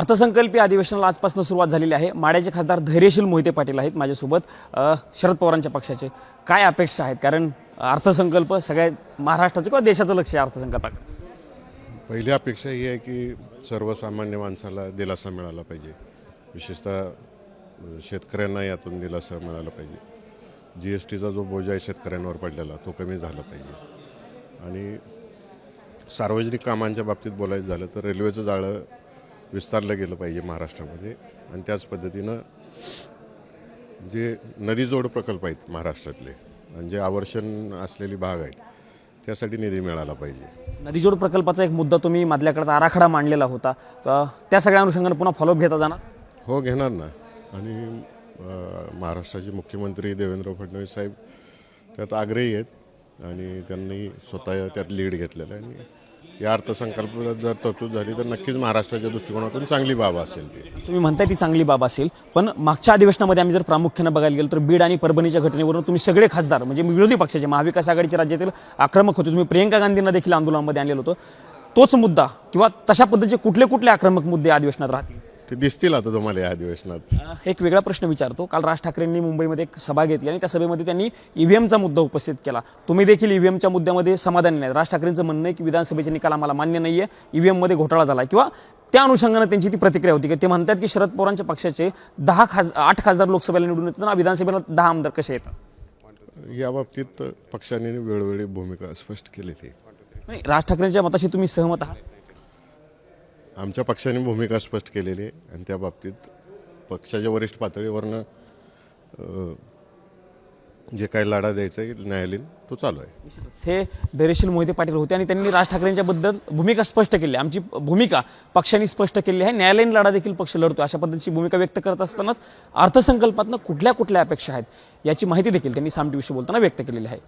अर्थसंकल्पीय अधिवेशनाला आजपासून सुरुवात झालेली आहे. माड्याचे खासदार धैर्यशील मोहिते पाटील आहेत माझ्यासोबत. शरद पवारांच्या पक्षाचे. काय अपेक्षा आहेत? कारण अर्थसंकल्प सगळ्या महाराष्ट्राचं किंवा देशाचं लक्ष आहे अर्थसंकल्पाकडे पहिली अपेक्षा ही आहे की सर्वसामान्य माणसाला दिलासा मिळाला पाहिजे. विशेषतः शेतकऱ्यांना यातून दिलासा मिळाला पाहिजे. जी एस टीचा जो बोजा आहे शेतकऱ्यांवर पडलेला तो कमी झाला पाहिजे. आणि सार्वजनिक कामांच्या बाबतीत बोलायचं झालं तर रेल्वेचं जाळं विस्तारलं गेलं पाहिजे महाराष्ट्रामध्ये. आणि त्याच पद्धतीनं जे नदीजोड प्रकल्प आहेत महाराष्ट्रातले आणि जे आवर्षण असलेली भाग आहेत त्यासाठी निधी मिळाला पाहिजे. नदीजोड प्रकल्पाचा एक मुद्दा तुम्ही मधल्या काळात आराखडा मांडलेला होता. तर त्या सगळ्या अनुषंगाने पुन्हा फॉलोअप घेता जाणार? हो घेणार ना. आणि अ, महाराष्ट्राचे मुख्यमंत्री देवेंद्र फडणवीस साहेब त्यात आग्रही आहेत. आणि त्यांनी स्वतः त्यात लीड घेतलेलं आहे. आणि या अर्थसंकल्पात जर तरतूद झाली तर नक्कीच महाराष्ट्राच्या दृष्टिकोनातून चांगली बाब असेल ती. तुम्ही म्हणताय ती चांगली बाब असेल पण मागच्या अधिवेशनामध्ये आम्ही जर प्रामुख्यानं बघायला गेलो तर बीड आणि परभणीच्या घटनेवरून तुम्ही सगळे खासदार म्हणजे विरोधी पक्षाचे महाविकास आघाडीचे राज्यातील आक्रमक होते. तुम्ही प्रियंका गांधींना देखील आंदोलनामध्ये आणलेलं होतं. तोच मुद्दा किंवा तशा पद्धतीचे कुठले कुठले आक्रमक मुद्दे अधिवेशनात राहतील? ते दिसतील आता तुम्हाला या अधिवेशनात. एक वेगळा प्रश्न विचारतो. काल राज ठाकरेंनी मुंबईमध्ये एक सभा घेतली आणि त्या सभेमध्ये त्यांनी ईव्हीएमचा मुद्दा उपस्थित केला. तुम्ही देखील ईव्हीएमच्या मुद्द्यामध्ये समाधानी नाही राज ठाकरेंचं म्हणणं आहे की विधानसभेचे निकाल आम्हाला मान्य नाही आहे ईव्हीएममध्ये घोटाळा झाला किंवा त्या अनुषंगानं त्यांची ती प्रतिक्रिया होती की ते म्हणतात की शरद पवारांच्या पक्षाचे दहा खास आठ खासदार लोकसभेला निवडून येतात आणि विधानसभेला दहा आमदार कसे येतात? या बाबतीत पक्षाने वेळोवेळी भूमिका स्पष्ट केलेली आहे. नाही, राज ठाकरेंच्या मताशी तुम्ही सहमत आहात? आमच्या पक्षाने भूमिका स्पष्ट केलेली आहे आणि त्या बाबतीत पक्षाच्या वरिष्ठ पातळीवरनं जे काही लढा द्यायचा आहे न्यायालयीन तो चालू आहे. हे धैर्यशील मोहिते पाटील होते आणि त्यांनी राज ठाकरेंच्याबद्दल भूमिका स्पष्ट केली आहे. आमची भूमिका पक्षाने स्पष्ट केली आहे. न्यायालयीन लढा देखील पक्ष लढतो अशा पद्धतीची भूमिका व्यक्त करत असतानाच अर्थसंकल्पातनं कुठल्या कुठल्या अपेक्षा आहेत याची माहिती देखील त्यांनी साम टीव्हीशी बोलताना व्यक्त केलेली आहे.